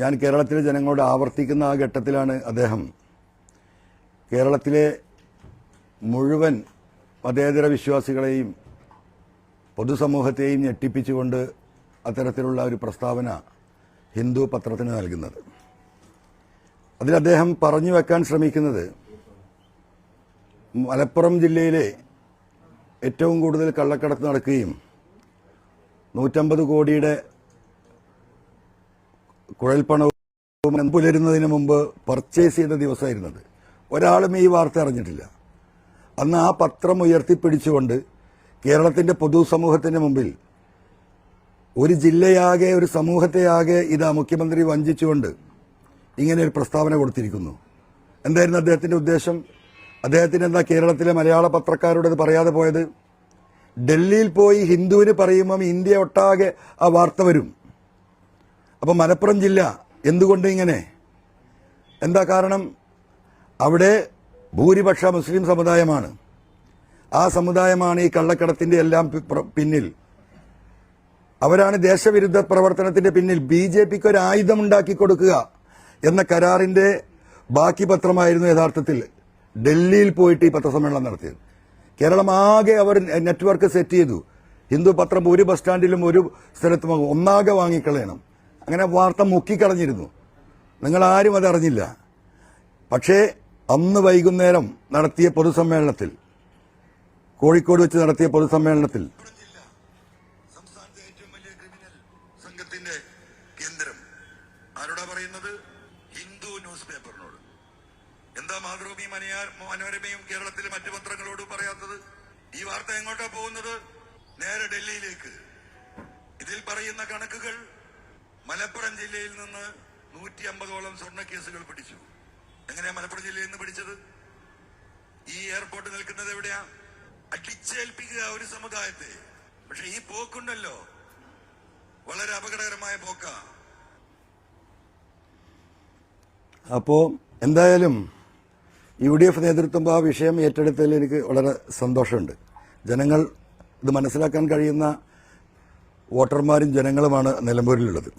ഞാൻ കേരളത്തിലെ ജനങ്ങളോട് ആവർത്തിക്കുന്ന ആ ഘട്ടത്തിലാണ് അദ്ദേഹം. കേരളത്തിലെ മുഴുവൻ മതേതര വിശ്വാസികളെയും പൊതുസമൂഹത്തെയും ഞെട്ടിപ്പിച്ചുകൊണ്ട് അത്തരത്തിലുള്ള ഒരു പ്രസ്താവന ഹിന്ദു പത്രത്തിന് നൽകുന്നത്. അതിൽ അദ്ദേഹം പറഞ്ഞു വെക്കാൻ ശ്രമിക്കുന്നത് മലപ്പുറം ജില്ലയിലെ ഏറ്റവും കൂടുതൽ കള്ളക്കടത്ത് നടക്കുകയും നൂറ്റമ്പത് കോടിയുടെ കുഴൽപ്പണവും പുലരുന്നതിന് മുമ്പ് പർച്ചേസ് ചെയ്ത ദിവസമായിരുന്നത്. ഒരാളും ഈ വാർത്ത അറിഞ്ഞിട്ടില്ല. അന്ന് ആ പത്രം ഉയർത്തിപ്പിടിച്ചുകൊണ്ട് കേരളത്തിന്റെ പൊതുസമൂഹത്തിന് മുമ്പിൽ ഒരു ജില്ലയാകെ ഒരു സമൂഹത്തെയാകെ ഇതാ മുഖ്യമന്ത്രി വഞ്ചിച്ചുകൊണ്ട് ഇങ്ങനെ ഒരു പ്രസ്താവന കൊടുത്തിരിക്കുന്നു. എന്തായിരുന്നു അദ്ദേഹത്തിന്റെ ഉദ്ദേശം? അദ്ദേഹത്തിന് എന്താ കേരളത്തിലെ മലയാള പത്രക്കാരോട് ഇത് പറയാതെ പോയത്? ഡൽഹിയിൽ പോയി ഹിന്ദുവിന് പറയുമ്പം ഇന്ത്യ ഒട്ടാകെ ആ വാർത്ത വരും. അപ്പം മലപ്പുറം ജില്ല എന്തുകൊണ്ട് ഇങ്ങനെ? എന്താ കാരണം? അവിടെ ഭൂരിപക്ഷ മുസ്ലിം സമുദായമാണ്. ആ സമുദായമാണ് ഈ കള്ളക്കടത്തിന്റെ എല്ലാം പിന്നിൽ. അവരാണ് ദേശവിരുദ്ധ പ്രവർത്തനത്തിന്റെ പിന്നിൽ ബി ജെ പിക്ക് ഒരു ആയുധം ഉണ്ടാക്കി കൊടുക്കുക എന്ന കരാറിന്റെ ബാക്കി പത്രമായിരുന്നു യഥാർത്ഥത്തിൽ ഡൽഹിയിൽ പോയിട്ട് ഈ പത്രസമ്മേളനം നടത്തിയത്. കേരളം ആകെ അവർ നെറ്റ്വർക്ക് സെറ്റ് ചെയ്തു. ഹിന്ദു പത്രം ഒരു ബസ് സ്റ്റാൻഡിലും ഒരു സ്ഥലത്തും ഒന്നാകെ വാങ്ങിക്കളയണം. അങ്ങനെ വാർത്ത മുക്കിക്കളഞ്ഞിരുന്നു നിങ്ങൾ ആരും അതറിഞ്ഞില്ല പക്ഷേ അന്ന് വൈകുന്നേരം നടത്തിയ പൊതുസമ്മേളനത്തിൽ കോഴിക്കോട് വെച്ച് നടത്തിയ പൊതുസമ്മേളനത്തിൽ മനോരമയും കേരളത്തിലെ മറ്റു പത്രങ്ങളോട് പറയാത്തത്? ഈ വാർത്ത എങ്ങോട്ടാ പോകുന്നത്? നേരെ ഡൽഹിയിലേക്ക്. ഇതിൽ പറയുന്ന കണക്കുകൾ മലപ്പുറം ജില്ലയിൽ നിന്ന് നൂറ്റി അമ്പതോളം സ്വർണ കേസുകൾ പിടിച്ചു. എങ്ങനെയാ മലപ്പുറം ജില്ലയിൽ നിന്ന് പിടിച്ചത്? ഈ എയർപോർട്ട് നിൽക്കുന്നത് എവിടെയാ? അടിച്ചേൽപ്പിക്കുക ഒരു സമുദായത്തെ. പക്ഷെ ഈ പോക്കുണ്ടല്ലോ. വളരെ അപകടകരമായ പോക്ക. അപ്പോ എന്തായാലും യു ഡി എഫ് നേതൃത്വം ആ വിഷയം ഏറ്റെടുത്തതിൽ എനിക്ക് വളരെ സന്തോഷമുണ്ട്. ജനങ്ങൾ ഇത് മനസ്സിലാക്കാൻ കഴിയുന്ന വോട്ടർമാരും ജനങ്ങളുമാണ് നിലമ്പൂരിലുള്ളത്.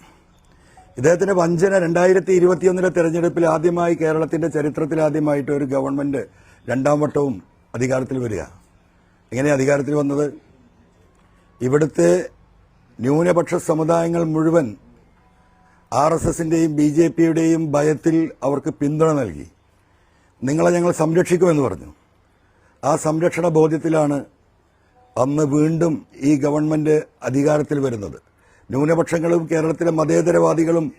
ഇദ്ദേഹത്തിന്റെ വഞ്ചന രണ്ടായിരത്തി ഇരുപത്തിയൊന്നിലെ തെരഞ്ഞെടുപ്പിൽ ആദ്യമായി കേരളത്തിന്റെ ചരിത്രത്തിൽ ആദ്യമായിട്ട് ഒരു ഗവൺമെന്റ് രണ്ടാം വട്ടവും അധികാരത്തിൽ വരിക. എങ്ങനെയാണ് അധികാരത്തിൽ വന്നത്? ഇവിടുത്തെ ന്യൂനപക്ഷ സമുദായങ്ങൾ മുഴുവൻ ആർ എസ് എസിന്റെയും ബി ജെ പിയുടെയും ഭയത്തിൽ അവർക്ക് പിന്തുണ നൽകി. നിങ്ങളെ ഞങ്ങൾ സംരക്ഷിക്കുമെന്ന് പറഞ്ഞു. ആ സംരക്ഷണ ബോധ്യത്തിലാണ് അന്ന് വീണ്ടും ഈ ഗവൺമെന്റ് അധികാരത്തിൽ വരുന്നത്. ന്യൂനപക്ഷങ്ങളും കേരളത്തിലെ മതേതരവാദികളും